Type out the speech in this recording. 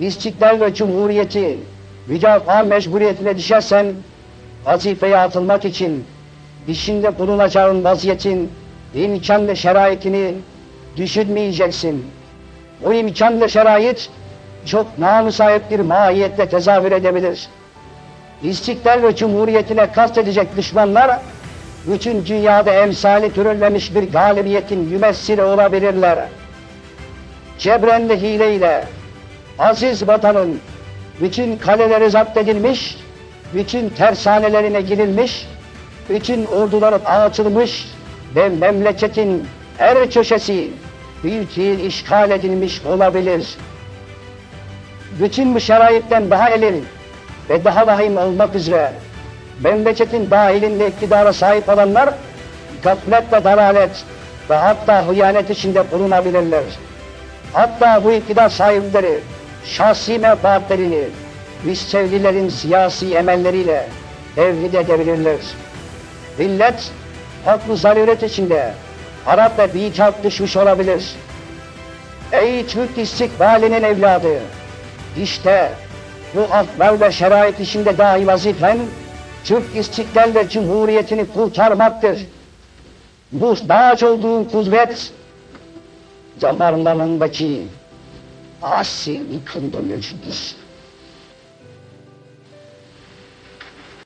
istiklal ve cumhuriyeti müdafaa mecburiyetine düşersen vazifeye atılmak için dişinde bulunacağın vaziyetin imkan ve şeraitini düşünmeyeceksin. O imkan ve şerait çok namüsait bir mahiyette tezahür edebilir. İstiklal ve cumhuriyetine kastedecek düşmanlar bütün dünyada emsali türülmemiş bir galibiyetin yümessili olabilirler. Cebren ve hileyle aziz vatanın bütün kaleleri zapt edilmiş, bütün tersanelerine girilmiş, bütün orduları dağıtılmış ve memleketin her köşesi fiil işgal edilmiş olabilir. Bütün bu şeraitten daha elin ve daha vahim olmak üzere memleketin dahilinde iktidara sahip olanlar gaflet ve dalalet ve hatta hıyanet içinde bulunabilirler. Hatta bu iktidar sahipleri şahsi menfaatlerini müstevlilerin siyasi emelleriyle tevhid edebilirler. Millet haklı zaruret içinde Arap ve biçak düşmüş olabilir. Ey Türk istikbalinin evladı! İşte bu akbel ve şerait içinde dahi vazifen Türk istiklal ve cumhuriyetini kurtarmaktır. Bu dağıç olduğu kuvvet damarlarındaki Asi, mükemmel ölçüdür.